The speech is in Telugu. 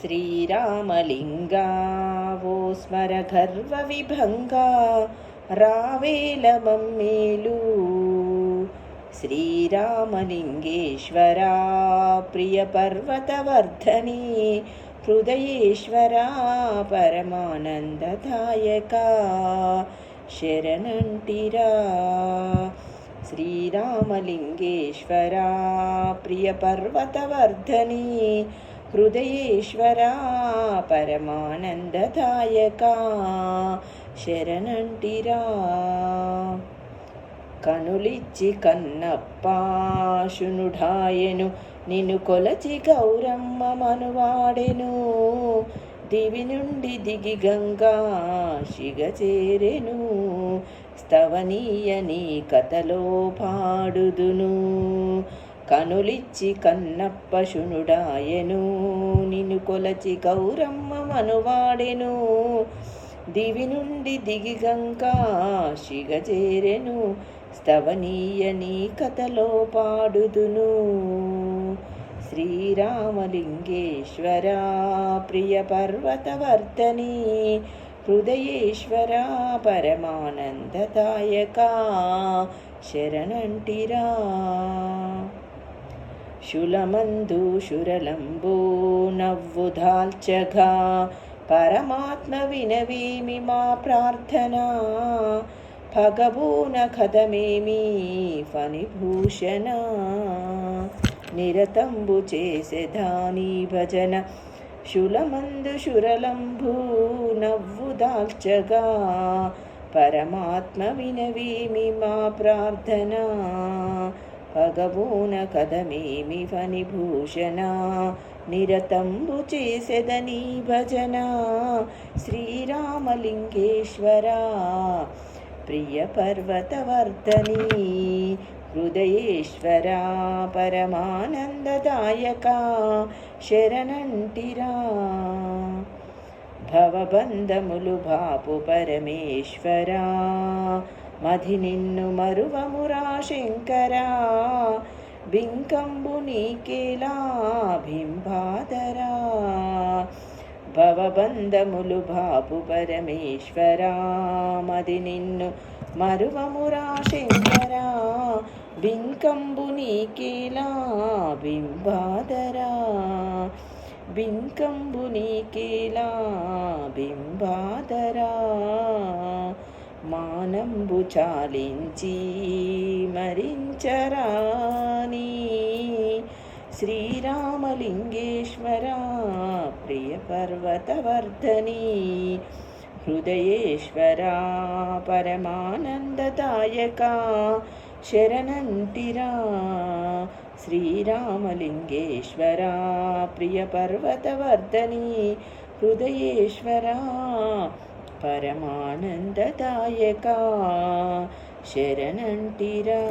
శ్రీరామలింగా ఓ స్మర గర్వ విభంగా రావేల మమ్మేలు శ్రీరామలింగేశ్వరా ప్రియ పర్వతవర్ధని హృదయేశ్వరా పరమానందదాయక హృదయేశ్వరా పరమానందదాయక శరణంటిరా. కనులిచ్చి కన్నప్పాశునుఢాయెను నిన్ను కొలచి గౌరమ్మ మనువాడెను. దివి నుండి దిగి గంగా శిగ చేరెను. స్తవనీయ నీ కథలో పాడుదును. కనులిచ్చి కన్నప్ప శునుడాయెను నిన్ను కొలచి గౌరమ్మ మనువాడెను. దివి నుండి దిగి గంగా చేరెను స్తవనీయ నీ కథలో పాడుదును. శ్రీరామలింగేశ్వరా ప్రియ పర్వతవర్ధని హృదయేశ్వరా పరమానందదాయక శరణంటిరా. శులమందు శురలంబో పరమాత్మ వినవేమి మా ప్రార్థన. భగవూన కథమేమి ఫణిభూషణ. నిరతంబు చేసెదాని భజన. శులమందు శురలంబు నవ్వు దాల్చగా పరమాత్మ వినవేమి మా ప్రార్థనా. భగవూన కదమేమి ఫణిభూషణ? నిరతంబు చేసెదని భజన? శ్రీరామలింగేశ్వర ప్రియ పర్వతవర్ధని హృదయేశ్వర పరమానందదాయక శరణంటిరా. భవబంధములు బాపు పరమేశ్వరా మధి నిన్ను మరువమురా శంకరా బింకంబు నీకేలా బింబాదరా. భవబంధములు బాపు పరమేశ్వరా మది నిన్ను మరువమురా శంకరా బింకంబు నీకేలా బింబాదరా. బింకంబు నీకేలా బింబాదరా. మానంబు చాలించి మరించరాని శ్రీరామలింగేశ్వర ప్రియ పర్వతవర్ధని హృదయేశ్వరా పరమానందదాయక శరణంటిరా శ్రీరామలింగేశ్వరా ప్రియ పర్వతవర్ధని హృదయేశ్వరా పరమానందదాయక శరణంటిరా.